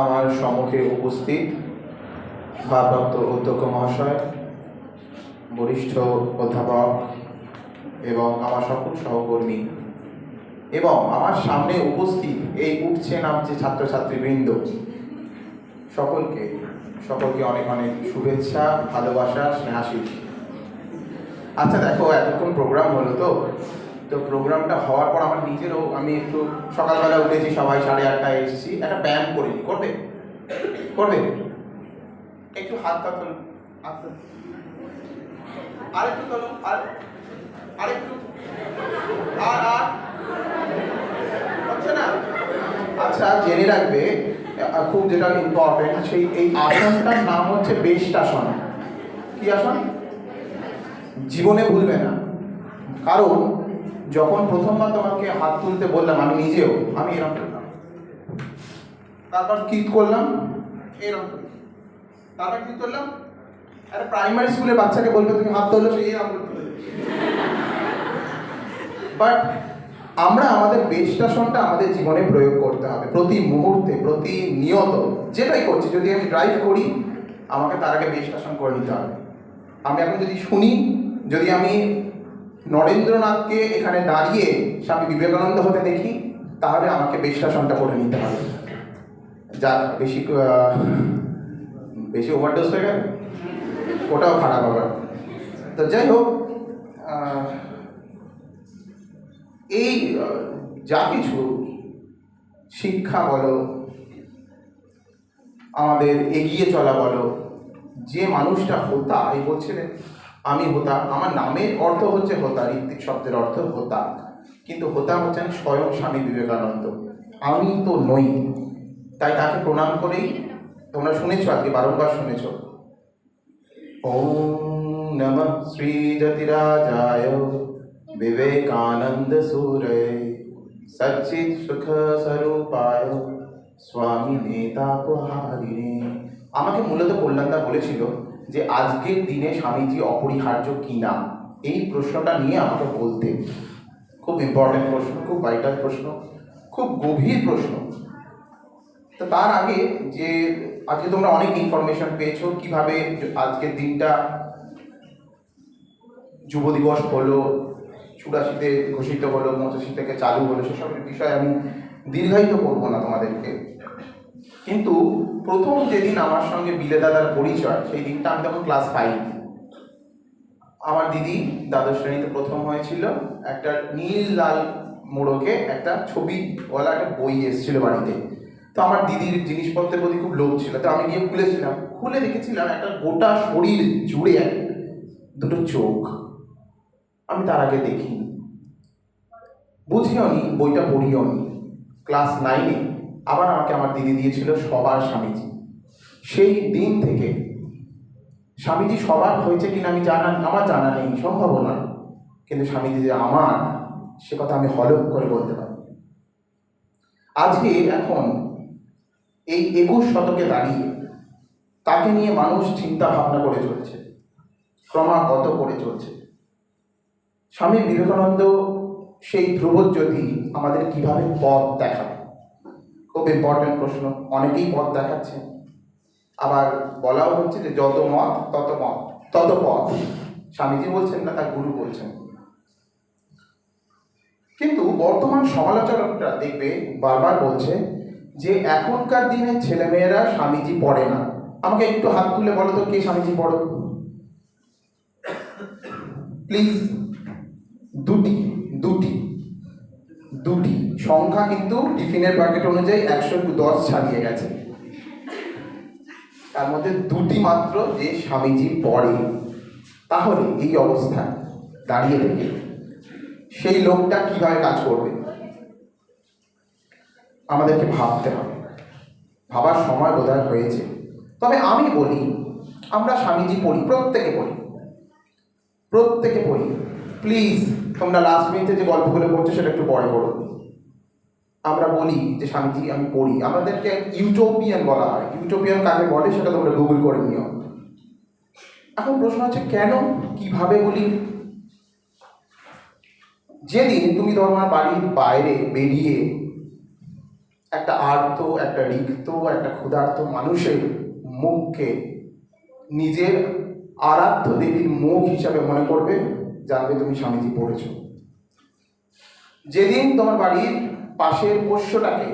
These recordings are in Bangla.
আমার সম্মুখে উপস্থিত ভারপ্রাপ্ত অধ্যক্ষ মহাশয়, বরিষ্ঠ অধ্যাপক এবং আমার সকল সহকর্মী এবং আমার সামনে উপস্থিত এই উঠছে নামছে ছাত্রছাত্রীবৃন্দ। সকলকে সকলকে অনেক অনেক শুভেচ্ছা, ভালোবাসা স্নেহাশিস আচ্ছা দেখো, এতক্ষণ প্রোগ্রাম হলো তো। তো প্রোগ্রামটা হওয়ার পর আমার নিজেরও আমি একটু সকালবেলা উঠেছি, সবাই সাড়ে আটটায় এসেছি। একটা ব্যায়াম করে করবে? করবে? একটু হাত পা তোলো আরেকটু তোলো, আর আরেকটু। আর আর। হচ্ছে না? আচ্ছা জেনে রাখবে খুব যেটা ইম্পর্টেন্ট সেই এই আসনটার নাম হচ্ছে বেস্ট আসন। কি আসন? জীবনে ভুলবে না। কারণ যখন প্রথমবার তোমাকে হাত তুলতে বললাম, আমি নিজেও, আমি এরকম করলাম। তারপর কি করলাম? এরকম তারপর কি করলাম? একটা প্রাইমারি স্কুলে বাচ্চাকে বলবে, তুমি হাত তুললো সে এরকম বাট আমরা আমাদের বেষ্টাসনটা আমাদের জীবনে প্রয়োগ করতে হবে, প্রতি মুহূর্তে, প্রতি নিয়ত। যেটাই করছি, যদি আমি ড্রাইভ করি, আমাকে তার আগে বেষ্টাসন করে নিতে হবে। আমি এখন যদি শুনি, যদি আমি নরেন্দ্রনাথকে এখানে দাঁড়িয়ে স্বামী বিবেকানন্দ হতে দেখি, তাহলে আমাকে বেষ্টাসনটা করে নিতে হবে। যাক, বেশি বেশি ওভারডোজ হয়ে গেল? ওটাও খারাপ আবার তো যাই হোক এই যা কিছু শিক্ষা বলো, আমাদের এগিয়ে চলা বলো, যে মানুষটা হোতা, এই বলছিলেন আমি হোতা, আমার নামের অর্থ হচ্ছে হোতা, ঋত্বিক শব্দের অর্থ হোতা। কিন্তু হোতা হচ্ছেন স্বয়ং স্বামী বিবেকানন্দ। আমি তো নই, তাই তাকে প্রণাম করেই তোমরা শুনেছো আজকে বারংবার শুনেছ। ওম নমঃ শ্রী যতিরাজায় বিবেকানন্দ সুরে সচিত সুখ স্বরূপায় স্বামী নেতা আমাকে মূলত কল্যাণদা বলেছিল যে আজকের দিনে স্বামীজি অপরিহার্য কিনা এই প্রশ্নটা নিয়ে আমাকে বলতে। খুব ইম্পর্টেন্ট প্রশ্ন, খুব ভাইটাল প্রশ্ন, খুব গভীর প্রশ্ন। তো তার আগে যে আজকে তোমরা অনেক ইনফরমেশন পেয়েছ, কীভাবে আজকের দিনটা যুব দিবস হলো, চুরাশিতে ঘোষিত হলো, পঁচাশি থেকে চালু হলো সেসবের বিষয়ে আমি দীর্ঘায়িত করব না তোমাদেরকে। কিন্তু প্রথম যেদিন আমার সঙ্গে বিলে দাদার পরিচয়, সেই দিনটা আমি তখন ক্লাস ফাইভ আমার দিদি দ্বাদশ শ্রেণীতে প্রথম হয়েছিল। একটা নীল লাল মোড়কে একটা ছবি ছবিওয়ালা একটা বই এসেছিল বাড়িতে। তো আমার দিদির জিনিসপত্রের প্রতি খুব লোভ ছিল। তো আমি গিয়ে খুলেছিলাম। খুলে দেখেছিলাম একটা গোটা শরীর জুড়ে দুটো চোখ। আমি তার আগে দেখিনি। বুঝিও নি বইটা পড়িও নি ক্লাস নাইনে আবার আমাকে আমার দিদি দিয়েছিল সবার স্বামীজি। সেই দিন থেকে স্বামীজি সবার হয়েছে কিনা আমি জানা আমার জানা নেই, সম্ভব নয়। কিন্তু স্বামীজি যে আমার, সে কথা আমি হলক করে বলতে পারি। আজকে এখন এই একুশ শতকে দাঁড়িয়ে তাকে নিয়ে মানুষ চিন্তা ভাবনা করে চলছে, ক্রমাগত করে চলছে। স্বামী বিবেকানন্দ সেই ধ্রুবজ্যোতি আমাদের কীভাবে পথ দেখাবে? খুব ইম্পর্টেন্ট প্রশ্ন। অনেকেই পথ দেখাচ্ছে। আবার বলাও হচ্ছে যে যত মত, তত মত তত পথ। স্বামীজি বলছেন না, তার গুরু বলছেন। কিন্তু বর্তমান সমালোচকরা দেখবে, বারবার বলছে যে এখনকার দিনের ছেলেমেয়েরা স্বামীজি পড়ে না। আমাকে একটু হাত তুলে বলো তো, কে স্বামীজি পড়ো? প্লিজ দুটি দুটি। দুটি। সংখ্যা কিন্তু টিফিনের প্যাকেট অনুযায়ী একশো দশ ছাড়িয়ে গেছে। তার মধ্যে দুটি মাত্র যে স্বামীজি পড়ে। তাহলে এই অবস্থা। দাঁড়িয়ে থেকে সেই লোকটা কীভাবে কাজ করবে? আমাদেরকে ভাবতে হবে। ভাবার সময় বোধহয় হয়েছে। তবে আমি বলি, আমরা স্বামীজি পড়ি, প্রত্যেকে পড়ি। প্রত্যেকে পড়ি। প্লিজ তোমরা লাস্ট বেঞ্চে যে গল্পগুলো পড়ছো সেটা একটু পরে করো আমরা বলি যে স্বামীজি, আমি পড়ি। আমাদেরকে ইউটোপিয়ান বলা হয়। ইউটোপিয়ান কাকে বলে সেটা তোমরা গুগল করে নিও। এখন প্রশ্ন হচ্ছে, কেন, কীভাবে বলি? যেদিন তুমি তোমার বাড়ির বাইরে বেরিয়ে একটা আর্ত, একটা রিক্ত, একটা ক্ষুধার্ত মানুষের মুখকে নিজের আরাধ্য দেবীর মুখ হিসাবে মনে করবে জানবে তুমি স্বামীজি পড়েছ। যেদিন তোমার বাড়ির পাশের পোষ্যটাকে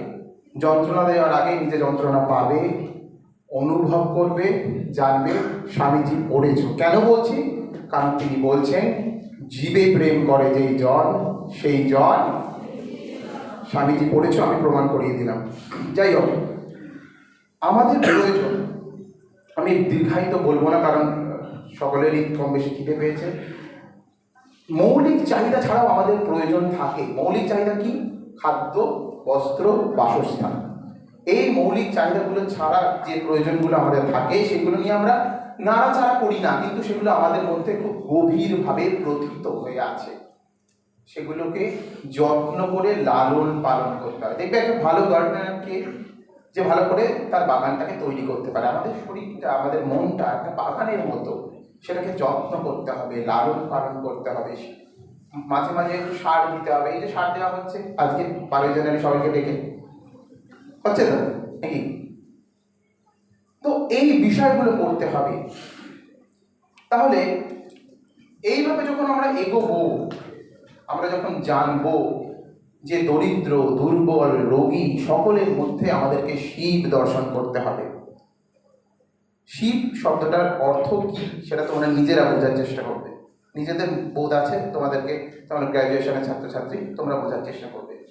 যন্ত্রণা দেওয়ার আগে নিজে যন্ত্রণা পাবে, অনুভব করবে, জানবে স্বামীজি পড়েছ। কেন বলছি? কারণ তিনি বলছেন, জীবে প্রেম করে যেই জন, সেই জন স্বামীজি পড়েছ, আমি প্রমাণ করিয়ে দিলাম। যাই হোক, আমাদের প্রয়োজন, আমি দীর্ঘায়িত বলব না, কারণ সকলেরই কম বেশি খিদে পেয়েছে। মৌলিক চাহিদা ছাড়াও আমাদের প্রয়োজন থাকে। মৌলিক চাহিদা কি? খাদ্য, বস্ত্র, বাসস্থান। এই মৌলিক চাহিদাগুলো ছাড়া যে প্রয়োজনগুলো আমাদের থাকে, সেগুলো নিয়ে আমরা নাড়াচাড়া করি না, কিন্তু সেগুলো আমাদের মধ্যে খুব গভীরভাবে প্রথিত হয়ে আছে। সেগুলোকে যত্ন করে লালন পালন করতে হয় দেখবে একটা ভালো গার্ডেনারকে যে ভালো করে তার বাগানটাকে তৈরি করতে পারে। আমাদের শরীরটা, আমাদের মনটা একটা বাগানের মতো। সেটাকে যত্ন করতে হবে, লালন পালন করতে হবে। মাঝে মাঝে একটু সার দিতে হবে। এই যে সার দেওয়া হচ্ছে, আজকে বারোই জানুয়ারি সবাইকে ডেকে। হচ্ছে তো? নাকি? তো এই বিষয়গুলো করতে হবে। তাহলে এইভাবে যখন আমরা এগোবো, আমরা যখন জানব যে দরিদ্র, দুর্বল, রোগী সকলের মধ্যে আমাদেরকে শিব দর্শন করতে হবে। শিব শব্দটার অর্থ কি সেটা তোমরা নিজেরা বোঝার চেষ্টা করবে। নিজেদের বোধ আছে তোমাদেরকে তোমরা গ্র্যাজুয়েশনের ছাত্রছাত্রী, তোমরা বোঝার চেষ্টা করবে।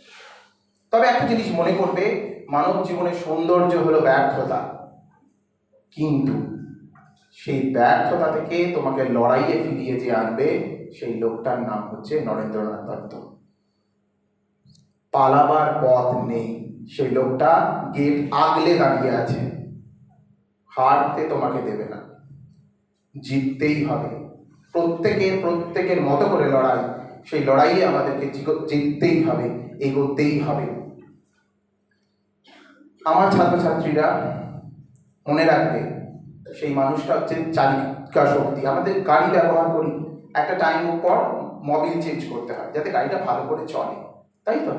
তবে একটা জিনিস মনে করবে, মানব জীবনের সৌন্দর্য হলো ব্যর্থতা। কিন্তু সেই ব্যর্থতা থেকে তোমাকে লড়াইয়ে ফিরিয়ে যে আনবে, সেই লোকটার নাম হচ্ছে নরেন্দ্রনাথ দত্ত। পালাবার পথ নেই। সেই লোকটা গেট আগলে দাঁড়িয়ে আছে। হারতে তোমাকে দেবে না। জিততেই হবে। প্রত্যেকের প্রত্যেকের মতো করে লড়াই, সেই লড়াইয়ে আমাদেরকে জিততেই হবে, এগোতেই হবে। আমার ছাত্রছাত্রীরা মনে রাখবে, সেই মানুষটা হচ্ছে চালিকা শক্তি। আমাদের গাড়ি ব্যবহার করি, একটা টাইম পর মোবিল চেঞ্জ করতে হয়, যাতে গাড়িটা ভালো করে চলে। তাই তো?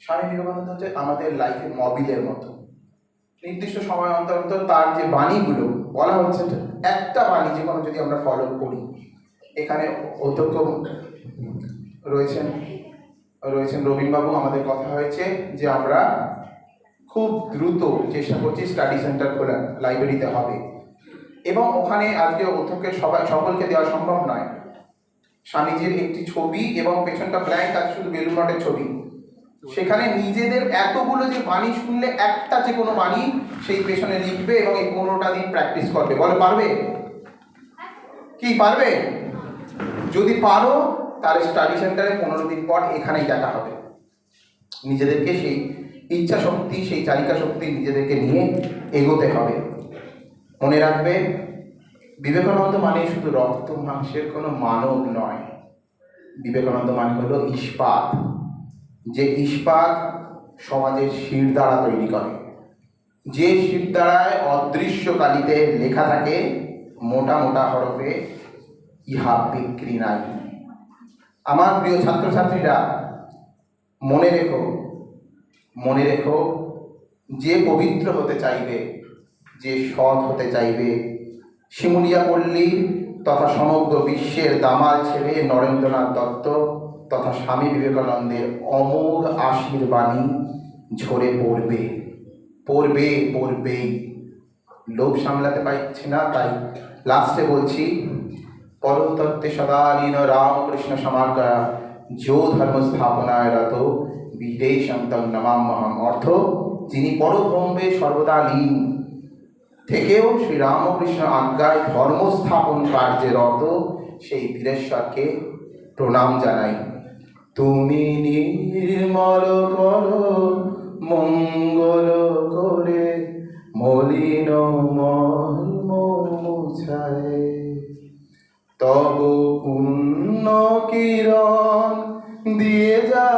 স্বামী বিবেকানন্দ হচ্ছে আমাদের লাইফে মবিলের মতো। নির্দিষ্ট সময় অন্তর অন্তর তার যে বাণীগুলো বলা হচ্ছে, একটা বাণী যে কোনো যদি আমরা ফলো করি, এখানে অধ্যক্ষ রয়েছেন রয়েছেন রবীনবাবু আমাদের কথা হয়েছে যে আমরা খুব দ্রুত চেষ্টা করছি স্টাডি সেন্টার খোলা লাইব্রেরিতে হবে। এবং ওখানে আজকে অধ্যক্ষের সবাই, সকলকে দেওয়া সম্ভব নয়। স্বামীজির একটি ছবি এবং পেছনটা ব্ল্যাঙ্ক আছে শুধু বেলুন মঠের ছবি। সেখানে নিজেদের এতগুলো যে বাণী শুনলে একটা যে কোনো বাণী সেই পেছনে লিখবে এবং এই পনেরোটা দিন প্র্যাকটিস করবে। বলো, পারবে? কি, পারবে? যদি পারো, তাহলে স্টাডি সেন্টারে পনেরো দিন পর এখানেই দেখা হবে। নিজেদেরকে সেই ইচ্ছা শক্তি, সেই চালিকা শক্তি নিজেদেরকে নিয়ে এগোতে হবে। মনে রাখবে, বিবেকানন্দ মানে শুধু রক্ত মাংসের কোনো মানব নয়। বিবেকানন্দ মানে হলো ইস্পাত। যে ইস্পাত সমাজের শিরদাঁড়া তৈরি করে। যে শিরদাঁড়ায় অদৃশ্য কালিতে লেখা থাকে, মোটা মোটা হরফে, ইহা বিক্রি নাই। আমার প্রিয় ছাত্রছাত্রীরা, মনে রেখো মনে রেখো, যে পবিত্র হতে চাইবে, যে সৎ হতে চাইবে শিমুলিয়া পল্লীর তথা সমগ্র বিশ্বের দামাল ছেড়ে নরেন্দ্রনাথ দত্ত তথা স্বামী বিবেকানন্দের অমোঘ আশীর্বাণী ঝরে পড়বে। পড়বে, পড়বেই। লোভ সামলাতে পারছি না, তাই লাস্টে বলছি, পরমতত্ত্বে সদালীন রামকৃষ্ণ সমাজ্ঞা যো ধর্ম স্থাপনায় রত বীরেশম তং নমাম্যহম অর্থ, যিনি পরব্রহ্মে সর্বদা লীন, থেকেও শ্রী রামকৃষ্ণ আজ্ঞায় ধর্ম স্থাপন কার্যে রত সেই বীরেশ্বরকে প্রণাম জানাই। তুমি নির্মল কর মঙ্গল করে মলিন মর্ম মুছায়। তব পুণ্য কিরণ দিয়ে যাক